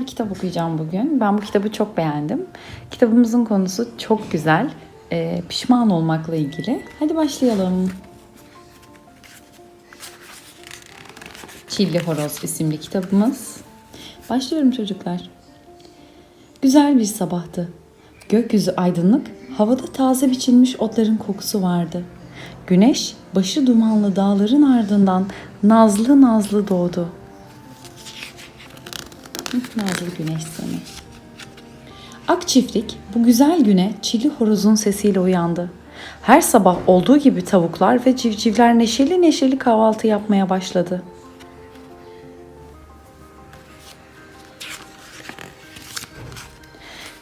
Bir kitap okuyacağım bugün. Ben bu kitabı çok beğendim. Kitabımızın konusu çok güzel. Ee, pişman olmakla ilgili. Hadi başlayalım. Çilli Horoz isimli kitabımız. Başlıyorum çocuklar. Güzel bir sabahtı. Gökyüzü aydınlık, havada taze biçilmiş otların kokusu vardı. Güneş başı dumanlı dağların ardından nazlı nazlı doğdu. Nazlı güneş seni. Ak çiftlik bu güzel güne çili horozun sesiyle uyandı. Her sabah olduğu gibi tavuklar ve civcivler neşeli neşeli kahvaltı yapmaya başladı.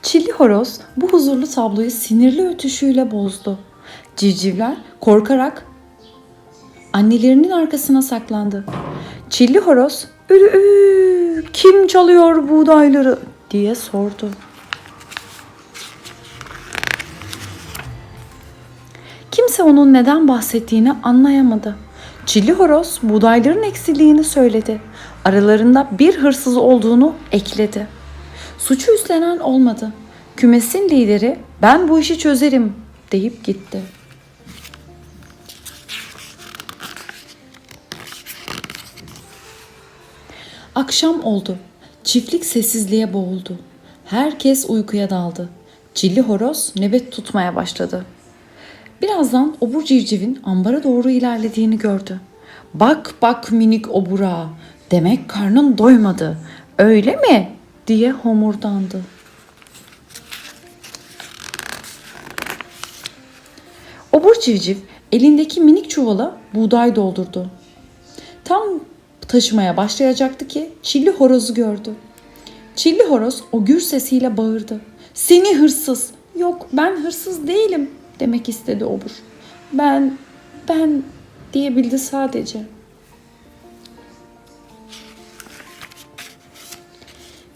Çilli horoz bu huzurlu tabloyu sinirli ötüşüyle bozdu. Civcivler korkarak annelerinin arkasına saklandı. Çilli horoz ürü kim çalıyor buğdayları diye sordu. Kimse onun neden bahsettiğini anlayamadı. Çilli horoz buğdayların eksikliğini söyledi. Aralarında bir hırsız olduğunu ekledi. Suçu üstlenen olmadı. Kümesin lideri ben bu işi çözerim deyip gitti. Akşam oldu. Çiftlik sessizliğe boğuldu. Herkes uykuya daldı. Çilli horoz nöbet tutmaya başladı. Birazdan obur civcivin ambara doğru ilerlediğini gördü. Bak bak minik obura, demek karnın doymadı. Öyle mi? diye homurdandı. Obur civciv elindeki minik çuvala buğday doldurdu. Tam taşımaya başlayacaktı ki çilli horozu gördü. Çilli horoz o gür sesiyle bağırdı. Seni hırsız. Yok ben hırsız değilim demek istedi obur. Ben, ben diyebildi sadece.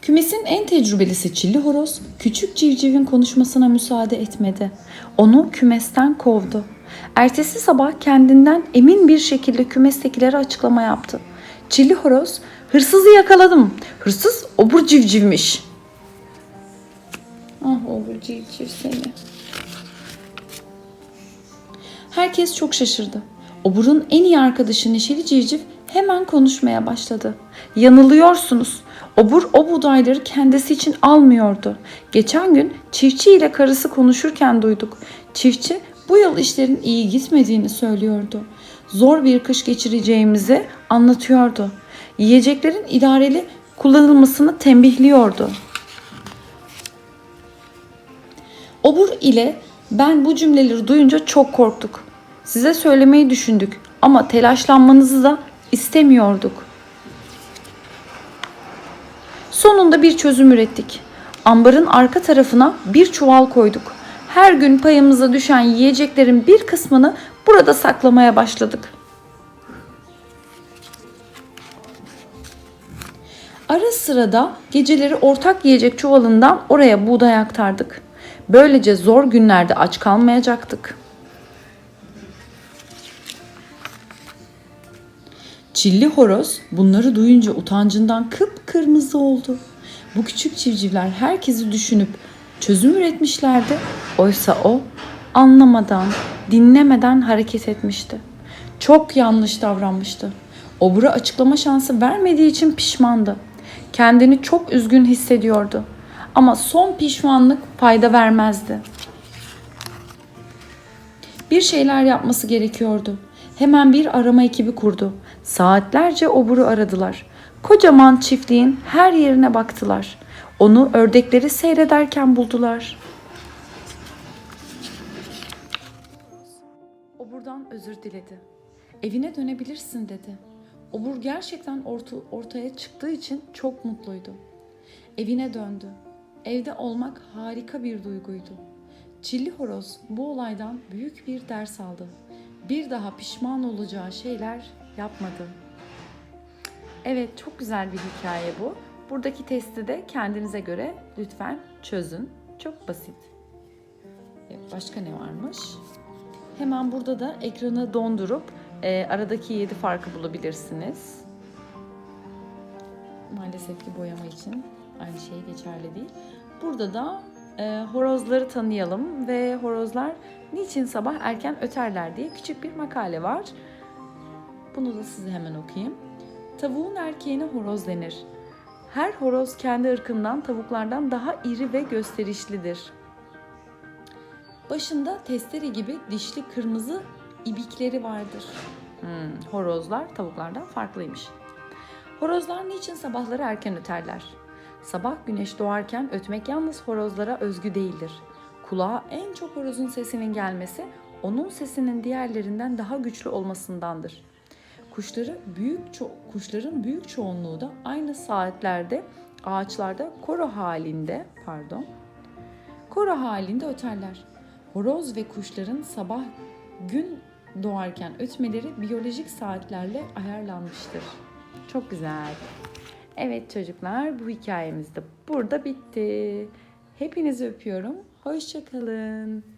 Kümesin en tecrübelisi Çilli Horoz küçük civcivin konuşmasına müsaade etmedi. Onu kümesten kovdu. Ertesi sabah kendinden emin bir şekilde kümestekilere açıklama yaptı. Çilli Horoz, hırsızı yakaladım. Hırsız obur civcivmiş. Ah obur civciv seni. Herkes çok şaşırdı. Obur'un en iyi arkadaşı Neşeli Civciv hemen konuşmaya başladı. Yanılıyorsunuz. Obur o buğdayları kendisi için almıyordu. Geçen gün çiftçi ile karısı konuşurken duyduk. Çiftçi bu yıl işlerin iyi gitmediğini söylüyordu. Zor bir kış geçireceğimizi anlatıyordu. Yiyeceklerin idareli kullanılmasını tembihliyordu. Obur ile ben bu cümleleri duyunca çok korktuk. Size söylemeyi düşündük ama telaşlanmanızı da istemiyorduk. Sonunda bir çözüm ürettik. Ambarın arka tarafına bir çuval koyduk. Her gün payımıza düşen yiyeceklerin bir kısmını burada saklamaya başladık. Ara sırada geceleri ortak yiyecek çuvalından oraya buğday aktardık. Böylece zor günlerde aç kalmayacaktık. Çilli horoz bunları duyunca utancından kıpkırmızı oldu. Bu küçük civcivler herkesi düşünüp çözüm üretmişlerdi. Oysa o anlamadan, dinlemeden hareket etmişti. Çok yanlış davranmıştı. Obura açıklama şansı vermediği için pişmandı. Kendini çok üzgün hissediyordu. Ama son pişmanlık fayda vermezdi. Bir şeyler yapması gerekiyordu. Hemen bir arama ekibi kurdu. Saatlerce oburu aradılar. Kocaman çiftliğin her yerine baktılar. Onu ördekleri seyrederken buldular. Oburdan özür diledi. Evine dönebilirsin dedi. Obur gerçekten orta, ortaya çıktığı için çok mutluydu. Evine döndü. Evde olmak harika bir duyguydu. Çilli horoz bu olaydan büyük bir ders aldı. Bir daha pişman olacağı şeyler yapmadı. Evet, çok güzel bir hikaye bu. Buradaki testi de kendinize göre lütfen çözün. Çok basit. Başka ne varmış? Hemen burada da ekranı dondurup e, aradaki 7 farkı bulabilirsiniz. Maalesef ki boyama için aynı şey geçerli değil. Burada da e, horozları tanıyalım ve horozlar niçin sabah erken öterler diye küçük bir makale var. Bunu da size hemen okuyayım. Tavuğun erkeğine horoz denir. Her horoz kendi ırkından tavuklardan daha iri ve gösterişlidir. Başında testere gibi dişli kırmızı ibikleri vardır. Hmm, horozlar tavuklardan farklıymış. Horozlar niçin sabahları erken öterler? Sabah güneş doğarken ötmek yalnız horozlara özgü değildir. Kulağa en çok horozun sesinin gelmesi onun sesinin diğerlerinden daha güçlü olmasındandır. Kuşları büyük ço- kuşların büyük çoğunluğu da aynı saatlerde ağaçlarda koro halinde, pardon, koro halinde öterler. Horoz ve kuşların sabah gün doğarken ötmeleri biyolojik saatlerle ayarlanmıştır. Çok güzel. Evet çocuklar bu hikayemiz de burada bitti. Hepinizi öpüyorum. Hoşçakalın.